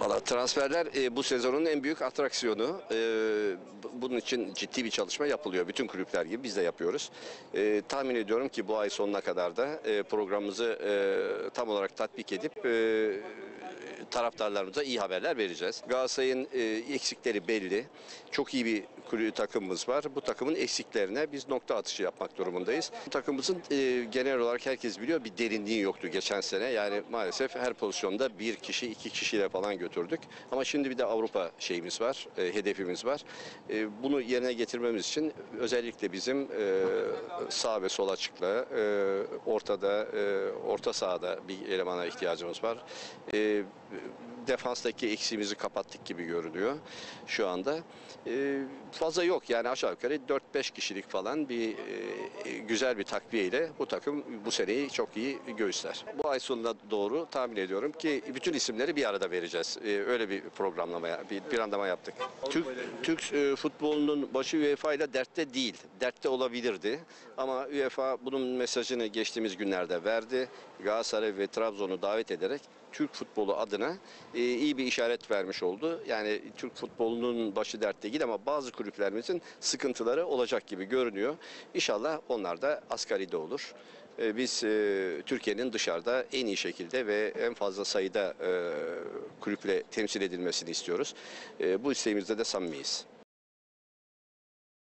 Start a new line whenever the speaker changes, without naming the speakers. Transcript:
Valla transferler e, bu sezonun en büyük atraksiyonu. E, bu- bunun için ciddi bir çalışma yapılıyor. Bütün kulüpler gibi biz de yapıyoruz. E, tahmin ediyorum ki bu ay sonuna kadar da e, programımızı e, tam olarak tatbik edip e, taraftarlarımıza iyi haberler vereceğiz. Galatasaray'ın e, eksikleri belli. Çok iyi bir kulüp takımımız var. Bu takımın eksiklerine biz nokta atışı yapmak durumundayız. Takımımızın e, genel olarak herkes biliyor bir derinliği yoktu geçen sene. Yani maalesef her pozisyonda bir kişi, iki kişiyle falan götürdük. Ama şimdi bir de Avrupa şeyimiz var, e, hedefimiz var. Bunu yerine getirmemiz için özellikle bizim sağ ve sol açıkla, ortada, orta sahada bir elemana ihtiyacımız var. Defanstaki eksiğimizi kapattık gibi görünüyor şu anda. E, fazla yok yani aşağı yukarı 4-5 kişilik falan bir e, güzel bir takviyeyle bu takım bu seneyi çok iyi göğüsler. Bu ay sonuna doğru tahmin ediyorum ki bütün isimleri bir arada vereceğiz. E, öyle bir programlamaya, bir planlama yaptık. Türk, Türk e, futbolunun başı UEFA ile dertte değil. Dertte olabilirdi. Ama UEFA bunun mesajını geçtiğimiz günlerde verdi. Galatasaray ve Trabzon'u davet ederek Türk futbolu adına e, iyi bir işaret vermiş oldu. Yani Türk futbolunun başı dertte değil ama bazı kulüplerimizin sıkıntıları olacak gibi görünüyor. İnşallah onlar da asgaride olur. E, Biz e, Türkiye'nin dışarıda en iyi şekilde ve en fazla sayıda e, kulüple temsil edilmesini istiyoruz. E, Bu isteğimizde de samimiyiz.